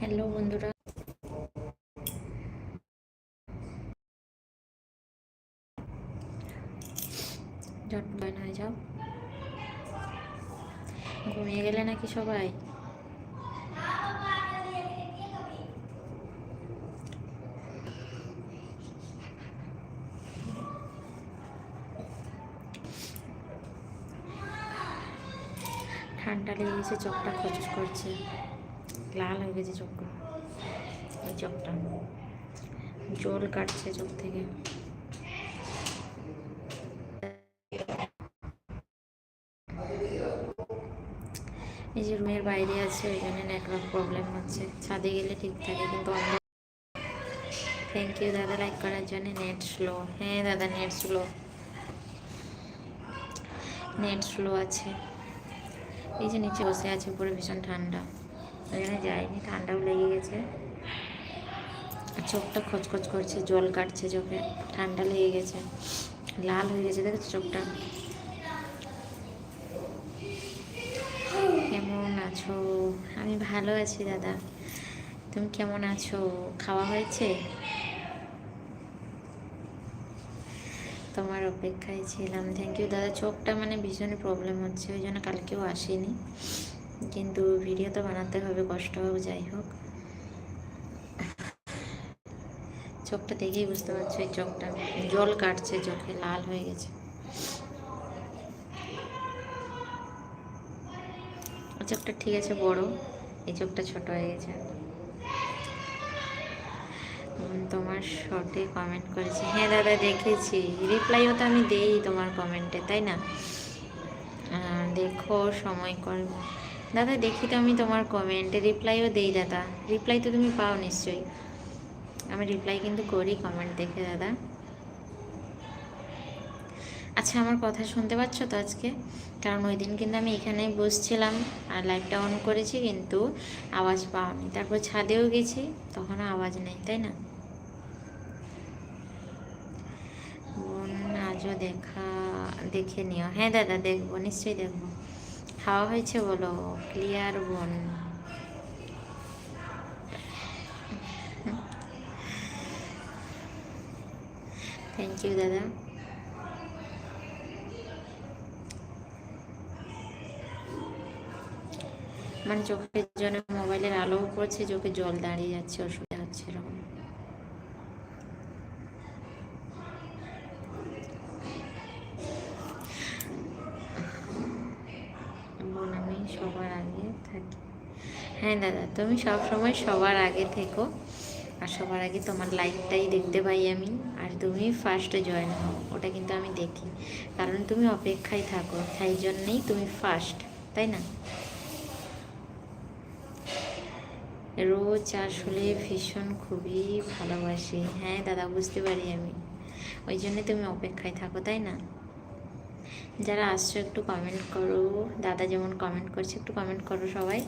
Hello বন্ধুরা। ঝট join হয়ে যাও। ঘুমিয়ে গেলে নাকি সবাই? ঠান্ডা লেগে গেছে চোখটা খচুস করছে। লাল হয়ে গেছে চোখটা। এই চোখটা। জল কাটছে চোখ থেকে। এই যে রুমের বাইরে আছে ওই জন্য নেটওয়ার্ক প্রবলেম হচ্ছে। ছাদে গেলে ঠিক থাকে, কিন্তু থ্যাংক ইউ দাদা লাইক করার জন্য নেট স্লো হ্যাঁ দাদা নেট স্লো নেট স্লো আছে। এই যে নিচে বসে আছে উপরে ভীষণ ঠান্ডা। ওই জন্য যায়নি, ঠান্ডাও লেগে গেছে। চোখটা খচখচ করছে, জল কাটছে চোখে, ঠান্ডা লেগে গেছে। লাল হয়ে গেছে দেখেছ চোখটা? কেমন আছো? আমি ভালো আছি দাদা। তুমি কেমন আছো? খাওয়া হয়েছে? তোমার অপেক্ষায় ছিলাম। থ্যাংক ইউ দাদা। চোখটা মানে ভীষণই প্রবলেম হচ্ছে, ওই জন্য কালকেও আসিনি। কিন্তু ভিডিও তো বানাতে হবে, কষ্ট হোক যাই হোক। চোখটা দেখেই বুঝতে পারছ, এই চোখটা জল কাটছে, চোখে লাল হয়ে গেছে। চোখটা ঠিক আছে, বড়। এই চোখটা ছোট হয়ে গেছে। তোমার শর্টে কমেন্ট করেছি। হ্যাঁ দাদা, দেখেছি। রিপ্লাইও তো আমি দেই তোমার কমেন্টে তাই না? দেখো, সময় করব দাদা, দেখি তো আমি তোমার কমেন্টে রিপ্লাইও দেই দাদা। রিপ্লাই তো তুমি পাও নিশ্চয়ই। আমি রিপ্লাই কিন্তু করি কমেন্ট দেখে, দাদা। আচ্ছা আমার কথা শুনতে পাচ্ছ তো আজকে? কারণ ওই দিন কিন্তু আমি এখানেই বসছিলাম আর লাইভটা অন করেছি কিন্তু আওয়াজ পাওনি। তারপর ছাদেও গেছি, তখনও আওয়াজ নেই, তাই না? বোন, আজও দেখা, দেখে নিও। হ্যাঁ দাদা, দেখব, নিশ্চয়ই দেখব। খাওয়া হয়েছে বলো ক্লিয়ার বোন থ্যাংক ইউ দাদা। মানে চোখের জন্য মোবাইলের আলো পড়ছে, চোখে জল দাঁড়িয়ে যাচ্ছে, অসুবিধা হচ্ছে এরকম বোন আমি সবার আগে থাকি হ্যাঁ দাদা, তুমি সব সময় সবার আগে থেকো। আর সবার আগে তোমার লাইফটাই দেখতে পাই আমি। আর তুমি ফার্স্টে জয়েন হও, ওটা কিন্তু আমি দেখি। কারণ তুমি অপেক্ষায় থাকো তাই জন্যেই তুমি ফার্স্ট তাই না? রোজ আসলে ভীষণ খুবই ভালোবাসি। হ্যাঁ দাদা, বুঝতে পারি আমি। ওই জন্য তুমি অপেক্ষায় থাকো, তাই না? যারা আসছো একটু কমেন্ট করো। দাদা যেমন কমেন্ট করছে, একটু কমেন্ট করো সবাই।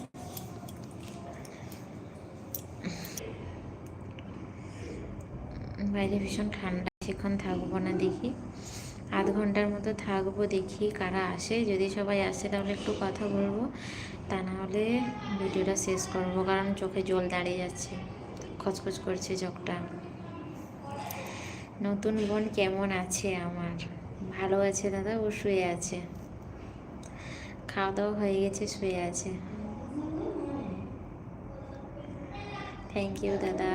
বাইরে ভীষণ ঠান্ডা সেখান থাকব না দেখি। আধ ঘণ্টার মতো থাকব দেখি কারা আসে। যদি সবাই আসে তাহলে একটু কথা বলব, তা না হলে ভিডিওটা শেষ করব, কারণ চোখে জল দাঁড়িয়ে যাচ্ছে। খচখচ করছে চোখটা। নতুন বোন কেমন আছে আমার? ভালো আছে দাদা? ও শুয়ে আছে। খাওয়া দাওয়া হয়ে গেছে, শুয়ে আছে। থ্যাংক ইউ দাদা।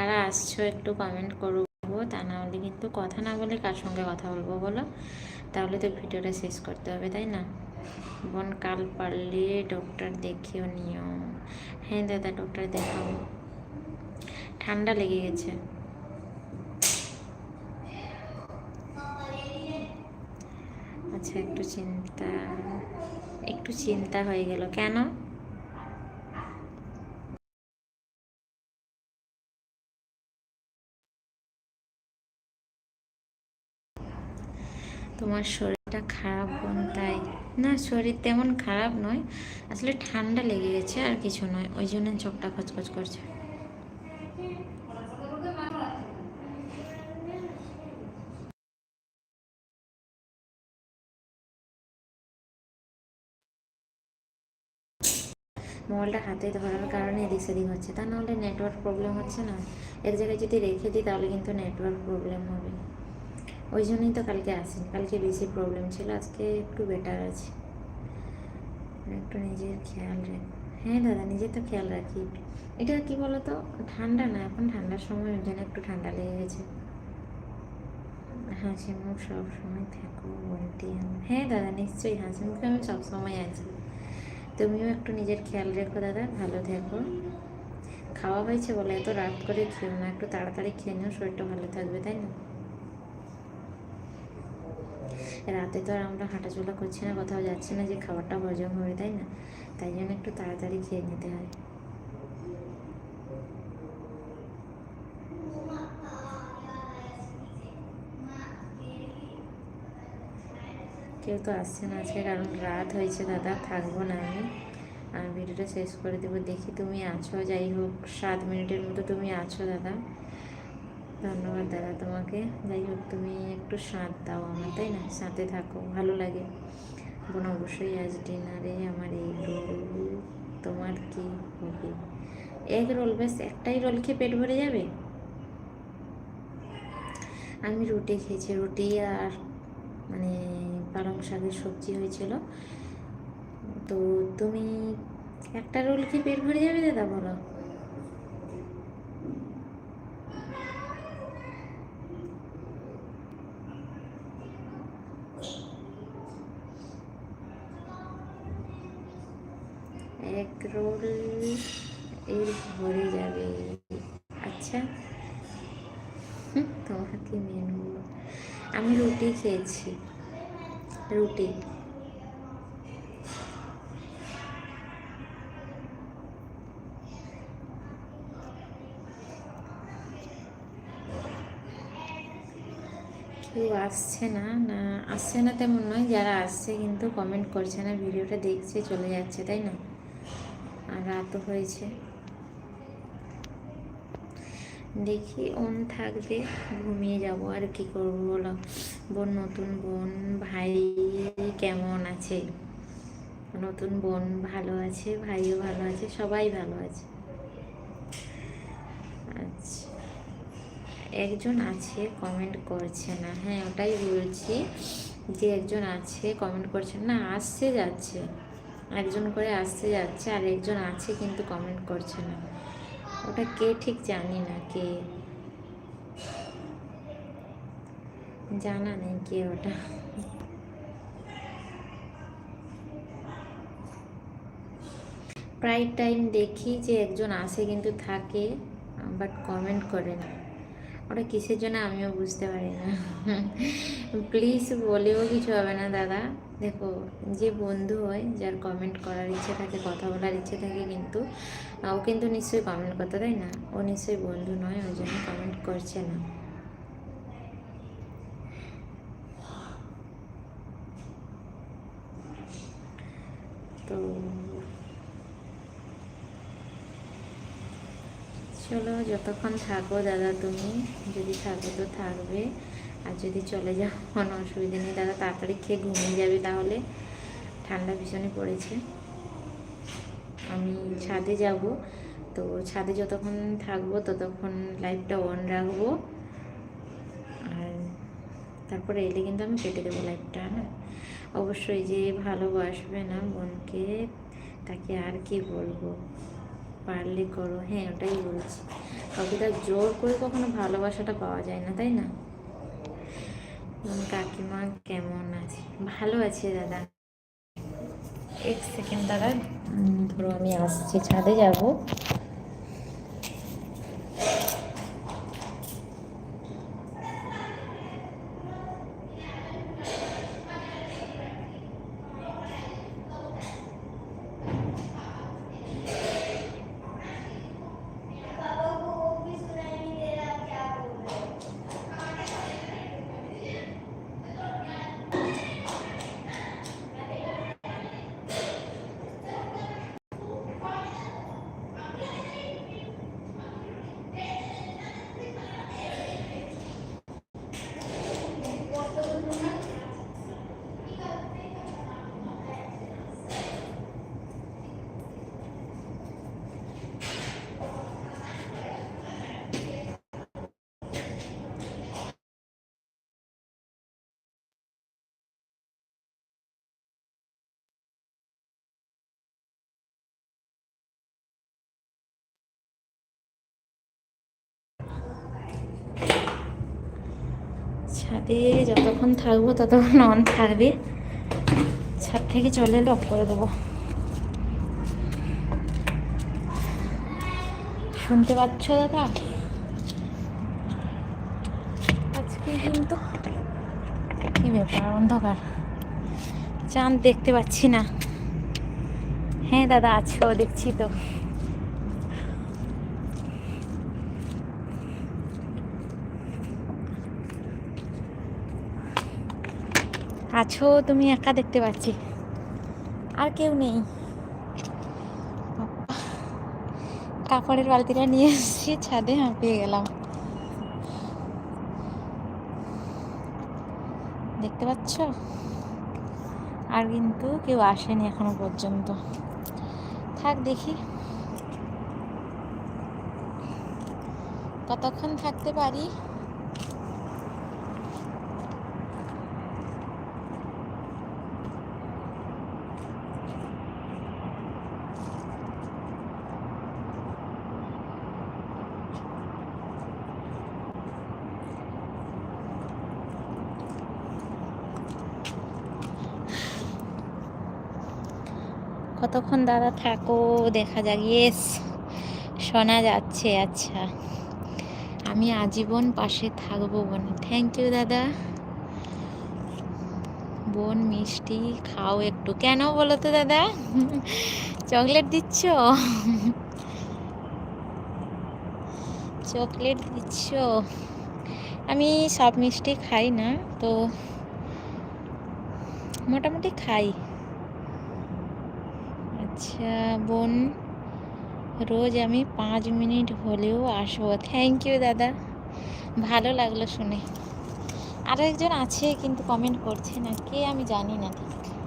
কারা আসছো একটু কমেন্ট করব তা না হলে কিন্তু কথা না বলে কার সঙ্গে কথা বলব বলো? তাহলে তো ভিডিওটা শেষ করতে হবে, তাই না? বোন, কাল পারলে ডক্টর দেখিও নিও। হ্যাঁ দাদা ডক্টর দেখাবো। ঠান্ডা লেগে গেছে। আচ্ছা একটু চিন্তা একটু চিন্তা হয়ে গেল। কেন? তোমার শরীরটা খারাপ বোন, তাই? না, শরীর তেমন খারাপ নয়, আসলে ঠান্ডা লেগে গেছে আর কিছু নয়, ওই জন্য চোখটা খচখচ করছে। মোবাইলটা হাতে ধরার কারণে এদিক সেদিক হচ্ছে। তা নাহলে নেটওয়ার্ক প্রবলেম হচ্ছে না? এক জায়গায় যদি রেখে দিই, তাহলে কিন্তু নেটওয়ার্ক প্রবলেম হবে। ওই জন্যই তো কালকে আসিনি। কালকে বেশি প্রবলেম ছিল, আজকে একটু বেটার আছে। একটু নিজের খেয়াল রেখো হ্যাঁ দাদা, নিজের তো খেয়াল রাখি। এটা কি বলতো? ঠান্ডা না, এখন ঠান্ডার সময়, ওই জন্য একটু ঠান্ডা লেগে গেছে। হাসি মুখ সব সময় থাকো বলতে হ্যাঁ দাদা, নিশ্চয়ই হাসি মুখে আমি সবসময় আছি। তুমিও একটু নিজের খেয়াল রেখো দাদা, ভালো থেকো। খাওয়া হয়েছে বলে এত রাত করে খেও না, একটু তাড়াতাড়ি খেয়ে নিও, শরীরটা ভালো থাকবে, তাই না? রাতে তো আর আমরা হাঁটাচলা করছি না, কোথাও যাচ্ছি না, যে খাবারটা হজম হবে, তাই না? তাই জন্য একটু তাড়াতাড়ি খেয়ে নিতে হয়। কেউ তো আসছে না আজকে, কারণ রাত হয়েছে দাদা, থাকব না আমি। আর ভিডিওটা শেষ করে দেবো। দেখি তুমি আছো, যাই হোক, সাত মিনিটের মতো তুমি আছো দাদা। ধন্যবাদ দাদা তোমাকে। যাই হোক, তুমি একটু সাঁত দাও আমার, তাই না? সাথে থাকো, ভালো লাগে। বোন, অবশ্যই আজ ডিনারে আমার এই রোল। তোমার কি হবে? এক রোল, ব্যাস, একটাই রোল খেয়ে পেট ভরে যাবে? আমি রুটি খেয়েছি, রুটি আর মানে পালং শাকের সবজি হয়েছিল। তো তুমি একটা রোল খেয়ে পেট ভরে যাবে দাদা, বলো? রোল এর ভরে যাবে। আচ্ছা। হুম, তোমার কি মেনু আমি রুটি খেয়েছি। রুটি। কেউ আসছে না? না আসছে না তেমন নয় যারা আসছে কিন্তু কমেন্ট করছে না ভিডিওটা দেখছে চলে যাচ্ছে তাই না? রাতও হয়েছে। দেখি ওন থাকবে ঘুমিয়ে যাব। আর কি করব বলো? বোন, নতুন বোন, ভাই কেমন আছে? নতুন বোন ভালো আছে, ভাইও ভালো আছে, সবাই ভালো আছে। আচ্ছা একজন আছে কমেন্ট করছে না। হ্যাঁ ওটাই বলছি যে একজন আছে কমেন্ট করছে না, আসছে, যাচ্ছে। একজন করে আসছে যাচ্ছে, আর একজন আছে কিন্তু কমেন্ট করছে না। ওটা কে ঠিক জানি না, কে? জানা নেই কে ওটা। প্রায় টাইম দেখি যে একজন আসে কিন্তু থাকে বাট কমেন্ট করে না। ওটা কিসের জন্য আমিও বুঝতে পারি না। প্লিজ বলেও কিছু হবে না, দাদা। দেখো, যে বন্ধু হয়, যার কমেন্ট করার ইচ্ছে থাকে, কথা বলার ইচ্ছে থাকে কিন্তু ও কিন্তু নিশ্চয়ই কমেন্ট করতে, তাই না? ও নিশ্চয়ই বন্ধু নয়, ওই জন্য কমেন্ট করছে না। তো চলো, যতক্ষণ থাকো দাদা তুমি, যদি থাকো তো থাকবে। আর যদি চলে যাও, কোনো অসুবিধা নেই। দাদা, তাড়াতাড়ি খেয়ে ঘুমিয়ে যাবে তাহলে। ঠান্ডা ভীষণই পড়েছে। আমি ছাদে যাব। তো ছাদে যতক্ষণ থাকব, ততক্ষণ লাইটটা অন রাখব। আর তারপরে এলে কিন্তু আমি কেটে দেবো লাইটটা, না? অবশ্যই যে ভালোবাসবে না বোনকে তাকে আর কি বলব? পারলে করো। হ্যাঁ ওটাই বলছি। কাউকে জোর করে কখনো ভালোবাসাটা পাওয়া যায় না, তাই না? কাকিমা কেমন আছে? ভালো আছে দাদা। এক সেকেন্ড দাদা ধরো আমি আসছি ছাদে যাব। ছাদে যতক্ষণ থাকব ততক্ষণ অন থাকবে। ছাদ থেকে চলে এলে অফ করে দেবো। শুনতে পাচ্ছ দাদা? আজকে কিন্তু কি ব্যাপার, অন্ধকার। চাঁদ দেখতে পাচ্ছি না। হ্যাঁ দাদা আছো দেখছি তো। আছো, তুমি একা দেখতে পাচ্ছি। আর কেউ নেই। কাপড়ের বালতিটা নিয়ে এসেছি, ছাদে হাঁপিয়ে গেলাম। দেখতে পাচ্ছ? আর কিন্তু কেউ আসেনি এখনও পর্যন্ত। থাক দেখি। কতক্ষণ থাকতে পারি? কতক্ষণ দাদা থাকো? দেখা যাক। ইয়েস শোনা যাচ্ছে। আচ্ছা আমি আজীবন পাশে থাকব বোন। থ্যাংক ইউ দাদা। বোন, মিষ্টি, খাও একটু। কেন বলো তো, দাদা? চকলেট দিচ্ছ? চকলেট দিচ্ছ? আমি সব মিষ্টি খাই না, তো মোটামুটি খাই। বোন, রোজ আমি পাঁচ মিনিট হলেও আসব। থ্যাংক ইউ দাদা। ভালো লাগল শুনে। আরও একজন আছে কিন্তু কমেন্ট করছে না। কে আমি জানি না ঠিক।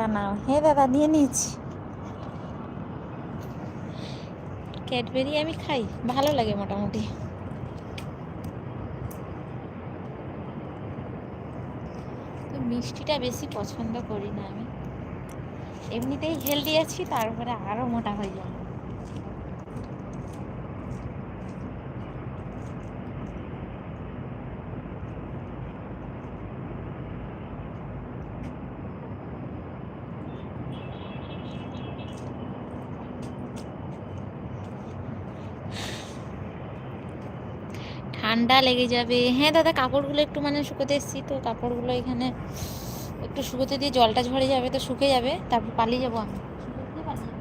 একটা নাও হ্যাঁ দাদা, নিয়ে নিয়েছি। ক্যাডবেরি আমি খাই, ভালো লাগে মোটামুটি। তো মিষ্টিটা বেশি পছন্দ করি না আমি। এমনিতেই হেলদি আছি, তারপরে আরও মোটা হয়ে যায় ঠান্ডা লেগে যাবে। হ্যাঁ দাদা, কাপড়গুলো একটু মানে শুকোতে এসেছি তো, কাপড়গুলো এখানে একটু শুকোতে দিয়ে জলটা ঝরে যাবে তো শুকে যাবে, তারপর পালিয়ে যাব আমি শুকোতে পালিয়ে যাব।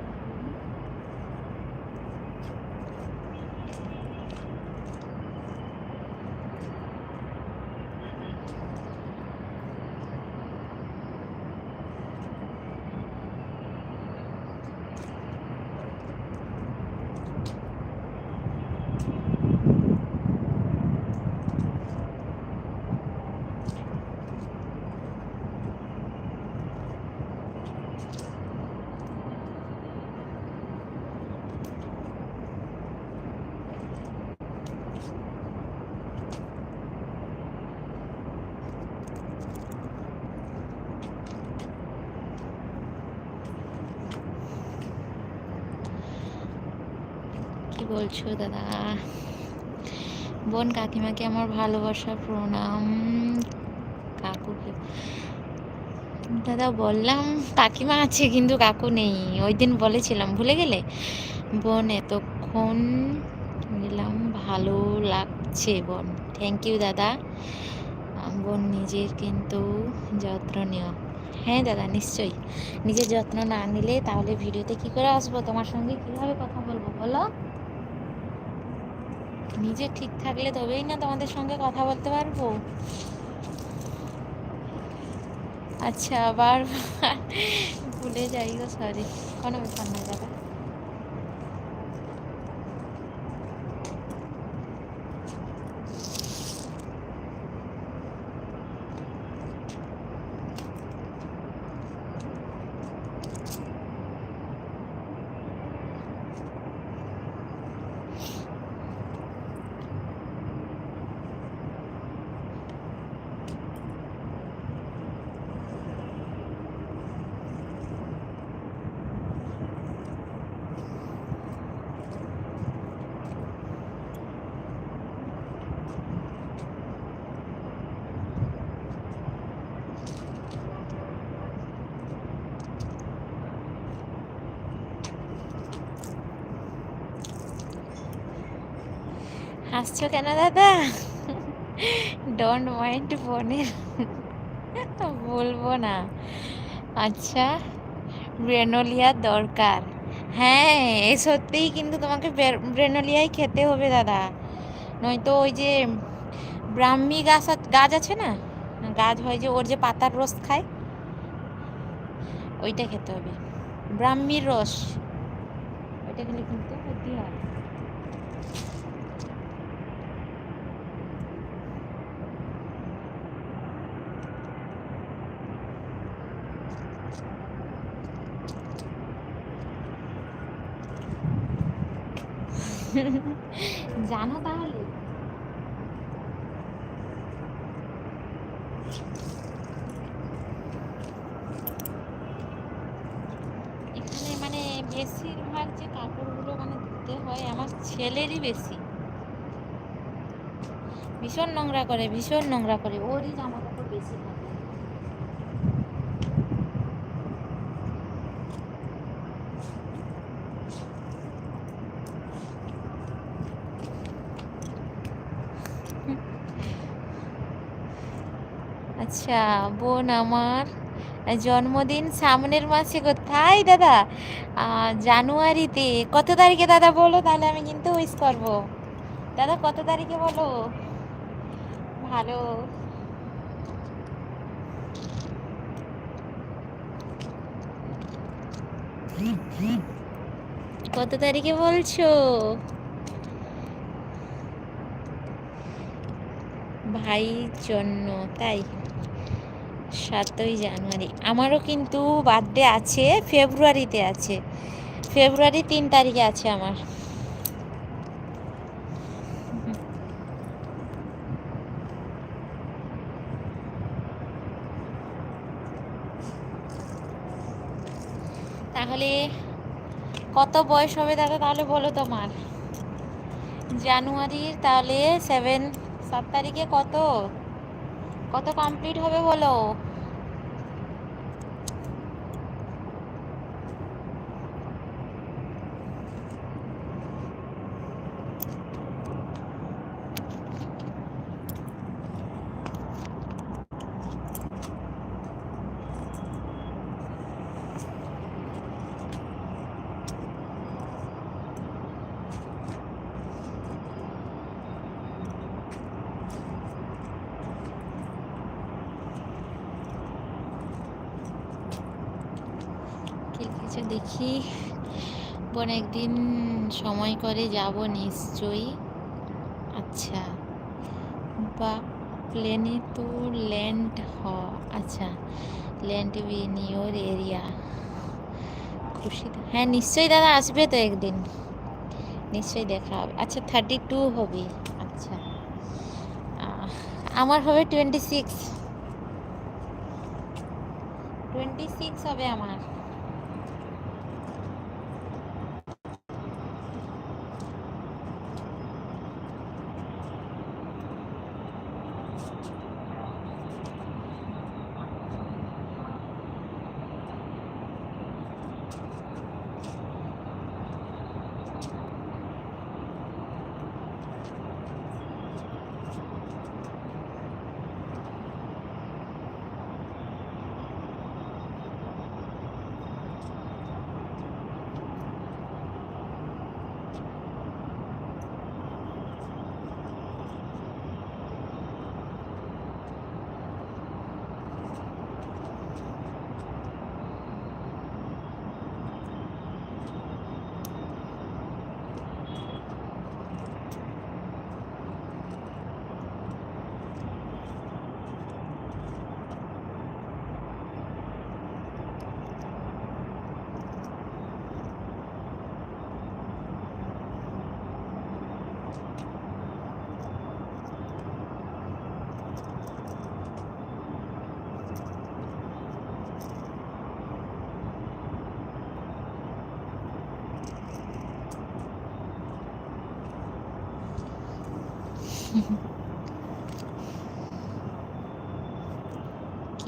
কি বলছো, দাদা? বোন কাকিমাকে আমার ভালোবাসা, প্রণাম। কাকুকে দাদা, বললাম কাকিমা আছে, কিন্তু কাকু নেই। ওই দিন বলেছিলাম, ভুলে গেলে? বোন, এতক্ষণ নিলাম ভালো লাগছে বোন। থ্যাংক ইউ দাদা। বোন নিজের কিন্তু যত্ন নিও হ্যাঁ দাদা, নিশ্চয়ই। নিজের যত্ন না নিলে তাহলে ভিডিওতে কি করে আসব? তোমার সঙ্গে কীভাবে কথা বলব, বলো? নিজে ঠিক থাকলে তবেই না তোমাদের সঙ্গে কথা বলতে পারব। আচ্ছা আবার ভুলে যাই গো সরি কোনো ব্যাপার না দাদা। হাসছো কেন, দাদা? ডোন্ট মাইন্ড বোনের বলব না। আচ্ছা ব্রেনোলিয়ার দরকার। হ্যাঁ এ সত্যিই কিন্তু তোমাকে ব্রেনোলিয়াই খেতে হবে, দাদা। নয়তো ওই যে ব্রাহ্মী গাছ গাছ আছে না? গাছ হয় যে ওর যে পাতার রস খায়, ওইটা খেতে হবে। ব্রাহ্মীর রস, ওইটা খেলে কিন্তু ক্ষতি হয়। জানো তাহলে। এখানে মানে বেশিরভাগ যে কাপড়গুলো মানে ধুতে হয়, আমার ছেলেরই বেশি। ভীষণ নোংরা করে, ভীষণ নোংরা করে। ওরই জামা কাপড় বেশি থাকে। আচ্ছা বোন আমার জন্মদিন সামনের মাসে কোথায় দাদা? জানুয়ারিতে। কত তারিখে দাদা বলো? তাহলে আমি কিন্তু উইস করব। দাদা, কত তারিখে বলো? ভালো। কত তারিখে বলছো? ভাইয়ের জন্য তাই? সাতই জানুয়ারি। আমারও কিন্তু বার্থডে আছে, ফেব্রুয়ারিতে আছে। ফেব্রুয়ারি তিন তারিখে আছে আমার। তাহলে কত বয়স হবে দাদা তাহলে বলো তোমার? জানুয়ারির তাহলে সেভেন সাত তারিখে কত? কত কমপ্লিট হবে বলো ঠিক আছে দেখি বোন একদিন সময় করে যাব নিশ্চয়ই। আচ্ছা বা প্লেনে তো ল্যান্ড হ আচ্ছা ল্যান্ড ইন ইয়োর এরিয়া খুশি হ্যাঁ নিশ্চয়ই দাদা আসবে তো একদিন। নিশ্চয়ই দেখা হবে। আচ্ছা থার্টি টু হবে। আচ্ছা আমার হবে টোয়েন্টি সিক্স টোয়েন্টি সিক্স হবে আমার।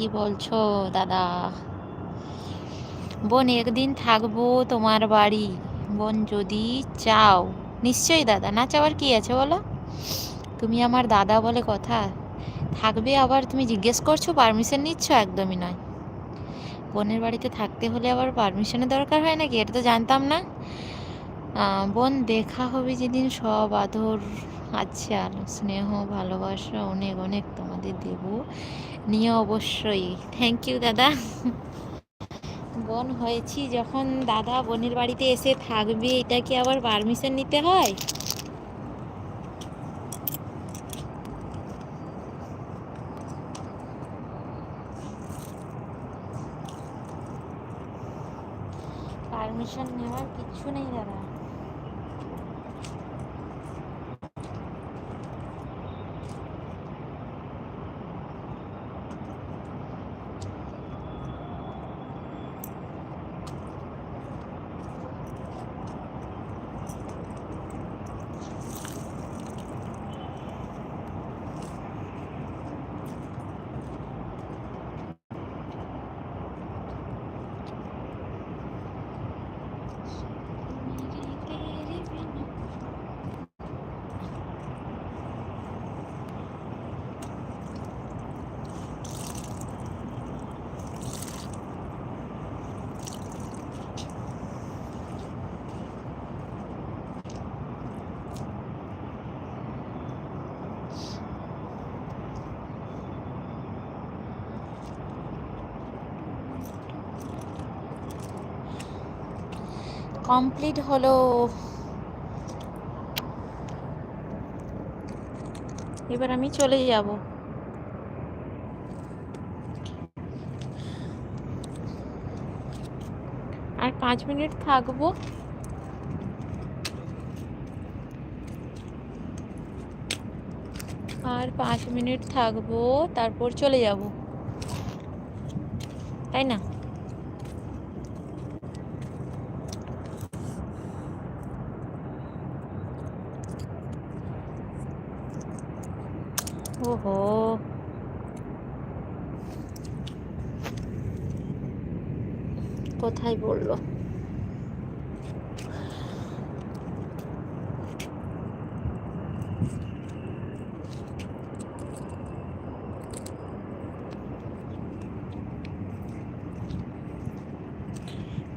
কি বলছো, দাদা? বোন, একদিন থাকব তোমার বাড়ি। বোন, যদি চাও। নিশ্চয়ই, দাদা। না চাওয়ার কি আছে বলো? তুমি আমার দাদা বলে কথা। থাকবে আবার তুমি জিজ্ঞেস করছ পারমিশন নিচ্ছ? একদমই নয়। বোনের বাড়িতে থাকতে হলে আবার পারমিশনের দরকার হয় নাকি? এটা তো জানতাম না। বোন, দেখা হবে যেদিন। সব আদর আচ্ছা স্নেহ, ভালোবাসা, অনেক অনেক তোমাদের দেব। নিয়ে অবশ্যই। থ্যাংক ইউ দাদা। বোন, হয়েছি যখন দাদা বোনের বাড়িতে এসে থাকবে, এটা কি আবার পারমিশন নিতে হয়? পারমিশন নেওয়ার কিচ্ছু নেই, দাদা। কমপ্লিট হলো এবার আমি চলে যাব। আর পাঁচ মিনিট থাকব। আর পাঁচ মিনিট থাকব, তারপর চলে যাব। তাই না? ওহো। কোথায় বলল?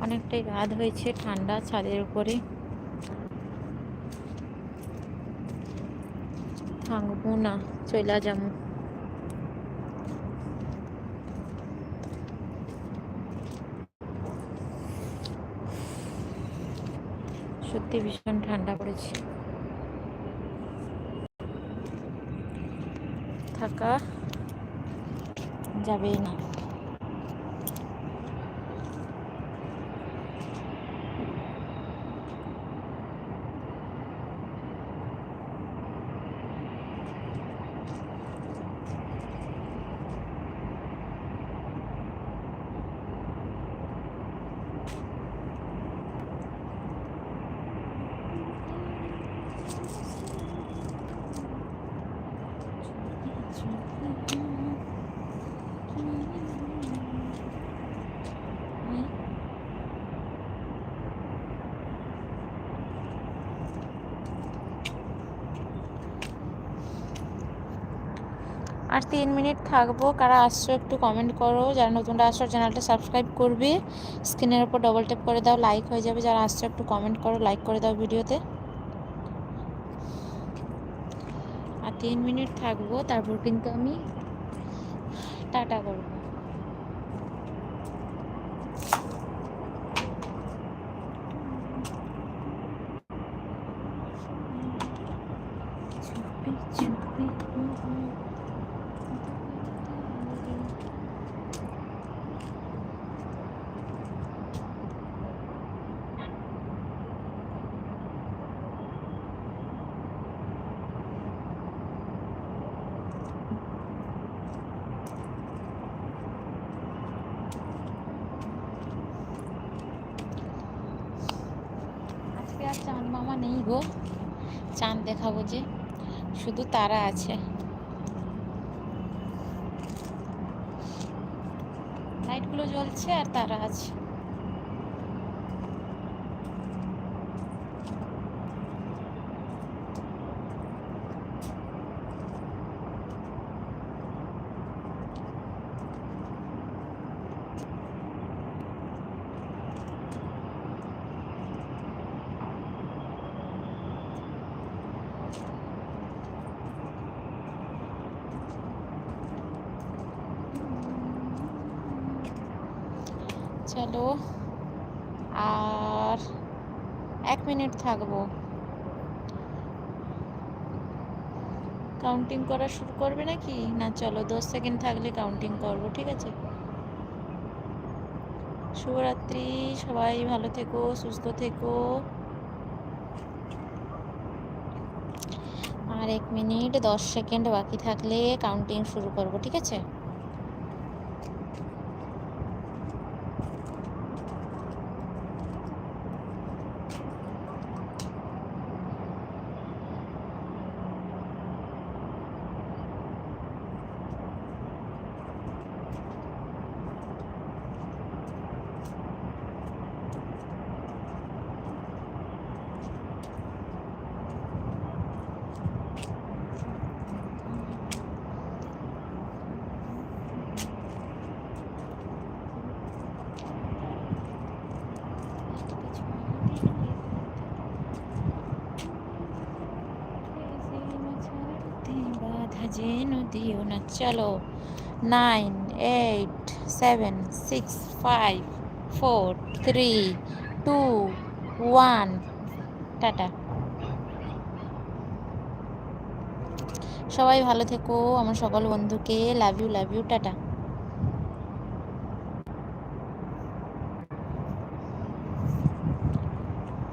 অনেকটাই রাত হয়েছে ঠান্ডা ছাদের উপরে। থাকব না চলে যাব সত্যি ভীষণ ঠান্ডা পড়েছে। থাকা যাবেই না। আর তিন মিনিট থাকব। কারা আসছো একটু কমেন্ট করো। যারা নতুনরা আসছো, চ্যানেলটা সাবস্ক্রাইব করবে। স্ক্রিনের ওপর ডবল ট্যাপ করে দাও লাইক হয়ে যাবে। যারা আসছো একটু কমেন্ট করো লাইক করে দাও ভিডিওতে। আর তিন মিনিট থাকব, তারপর কিন্তু আমি টাটা করব চুপি চুপি আজকে আর চাঁদ গো চাঁদ দেখাবো যে শুধু তারা আছে। লাইটগুলো জ্বলছে আর তারা আছে। চলো। আর এক মিনিট থাকব। কাউন্টিং করা শুরু করবে নাকি? না, চলো দশ সেকেন্ড থাকলে কাউন্টিং করব, ঠিক আছে? শুভরাত্রি, সবাই ভালো থেকো, সুস্থ থেকো। আর এক মিনিট, দশ সেকেন্ড বাকি থাকলে কাউন্টিং শুরু করব, ঠিক আছে? দিও না চলো nine eight seven six five four three two one. Tata. সবাই ভালো থেকো, আমার সকল বন্ধুকে, love you love you, tata.